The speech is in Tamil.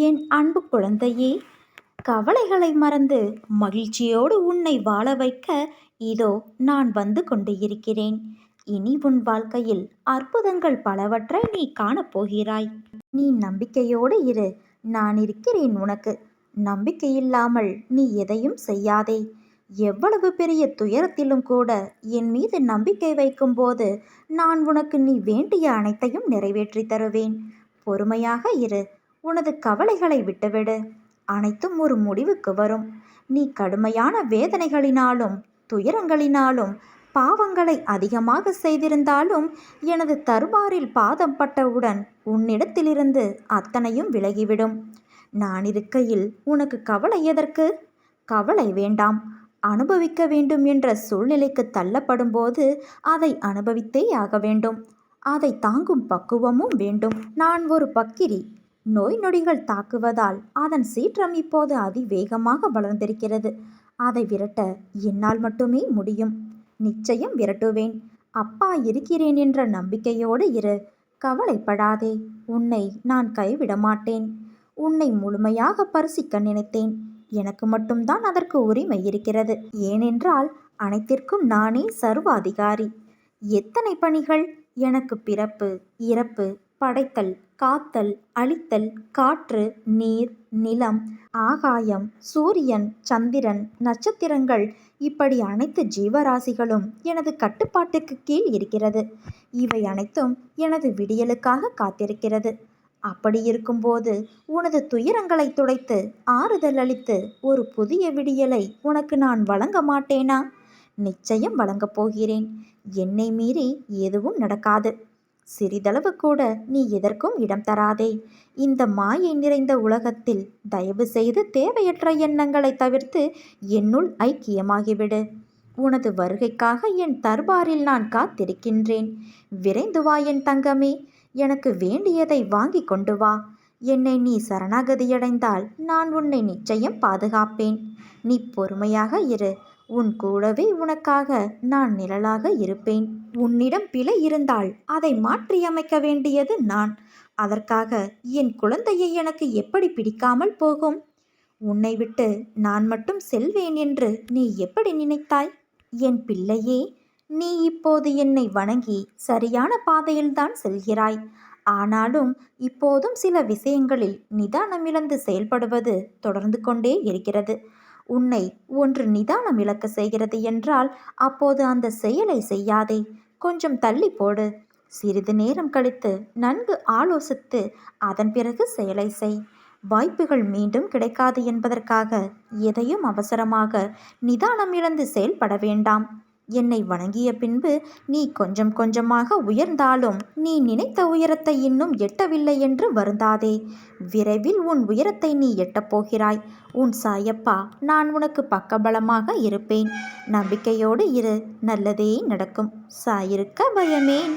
என் அன்பு குழந்தையே கவலைகளை மறந்து மகிழ்ச்சியோடு உன்னை வாழ வைக்க இதோ நான் வந்து கொண்டு இருக்கிறேன். இனி உன் வாழ்க்கையில் அற்புதங்கள் பலவற்றை நீ காணப்போகிறாய் நீ நம்பிக்கையோடு இரு நான் இருக்கிறேன் உனக்கு. நம்பிக்கையில்லாமல் நீ எதையும் செய்யாதே. எவ்வளவு பெரிய துயரத்திலும் கூட என் மீது நம்பிக்கை வைக்கும்போது நான் உனக்கு நீ வேண்டிய அனைத்தையும் நிறைவேற்றி தருவேன். பொறுமையாக இரு உனது கவலைகளை விட்டுவிடு. அனைத்தும் ஒரு முடிவுக்கு வரும். நீ கடுமையான வேதனைகளினாலும் துயரங்களினாலும் பாவங்களை அதிகமாக செய்திருந்தாலும் எனது தர்பாரில் பாதம் பட்டவுடன் உன்னிடத்திலிருந்து அத்தனையும் விலகிவிடும். நான் இருக்கையில் உனக்கு கவலை எதற்கு? கவலை வேண்டாம். அனுபவிக்க வேண்டும் என்ற சூழ்நிலைக்கு தள்ளப்படும் போது அதை அனுபவித்தே ஆக வேண்டும். அதை தாங்கும் பக்குவமும் வேண்டும். நான் ஒரு பக்கிரி. நோய் நொடிகள் தாக்குவதால் அதன் சீற்றம் இப்போது அதிவேகமாக வளர்ந்திருக்கிறது. அதை விரட்ட என்னால் மட்டுமே முடியும். நிச்சயம் விரட்டுவேன். அப்பா இருக்கிறேன் என்ற நம்பிக்கையோடு இரு. கவலைப்படாதே. உன்னை நான் கைவிட மாட்டேன். உன்னை முழுமையாக பரிசிக்க நினைத்தேன். எனக்கு மட்டும்தான் அதற்கு உரிமை இருக்கிறது. ஏனென்றால் அனைத்திற்கும் நானே சர்வாதிகாரி. எத்தனை பணிகள்? எனக்கு பிறப்பு இறப்பு படைத்தல் காத்தல் அழித்தல் காற்று நீர் நிலம் ஆகாயம் சூரியன் சந்திரன் நட்சத்திரங்கள் இப்படி அனைத்து ஜீவராசிகளும் எனது கட்டுப்பாட்டுக்கு கீழ் இருக்கிறது. இவை அனைத்தும் எனது விடியலுக்காக காத்திருக்கிறது. அப்படி இருக்கும்போது உனது துயரங்களை துடைத்து ஆறுதல் அளித்து ஒரு புதிய விடியலை உனக்கு நான் வழங்க மாட்டேனா? நிச்சயம் வழங்கப் போகிறேன். என்னை மீறி எதுவும் நடக்காது. சிறிதளவு கூட நீ எதற்கும் இடம் தராதே. இந்த மாயை நிறைந்த உலகத்தில் தயவு செய்து தேவையற்ற எண்ணங்களை தவிர்த்து என்னுள் ஐக்கியமாகிவிடு. உனது வருகைக்காக என் தர்பாரில் நான் காத்திருக்கின்றேன். விரைந்து வா என் தங்கமே எனக்கு வேண்டியதை வாங்கி கொண்டு வா. என்னை நீ சரணாகதியடைந்தால் நான் உன்னை நிச்சயம் பாதுகாப்பேன். நீ பொறுமையாக இரு. உன் கூடவே உனக்காக நான் நிழலாக இருப்பேன். உன்னிடம் பிழை இருந்தால் அதை மாற்றியமைக்க வேண்டியது நான். அதற்காக என் குழந்தையை எனக்கு எப்படி பிடிக்காமல் போகும்? உன்னை விட்டு நான் மட்டும் செல்வேன் என்று நீ எப்படி நினைத்தாய்? என் பிள்ளையே நீ இப்போது என்னை வணங்கி சரியான பாதையில்தான் செல்கிறாய். ஆனாலும் இப்போதும் சில விஷயங்களில் நிதானமிழந்து செயல்படுவது தொடர்ந்து கொண்டே இருக்கிறது. உன்னை ஒன்று நிதானம் இழக்க செய்கிறது என்றால் அப்போது அந்த செயலை செய்யாதே. கொஞ்சம் தள்ளி போடு. சிறிது நேரம் கழித்து நன்கு ஆலோசித்து அதன் பிறகு செயலை செய். வாய்ப்புகள் மீண்டும் கிடைக்காது என்பதற்காக எதையும் அவசரமாக நிதானம் இழந்து செயல்பட வேண்டாம். என்னை வணங்கிய பின்பு நீ கொஞ்சம் கொஞ்சமாக உயர்ந்தாலும் நீ நினைத்த உயரத்தை இன்னும் எட்டவில்லை என்று வருந்தாதே. விரைவில் உன் உயரத்தை நீ எட்டப் போகிறாய். உன் சாயப்பா நான் உனக்கு பக்கபலமாக இருப்பேன். நம்பிக்கையோடு இரு நல்லதே நடக்கும். சாயிருக்க பயமேன்.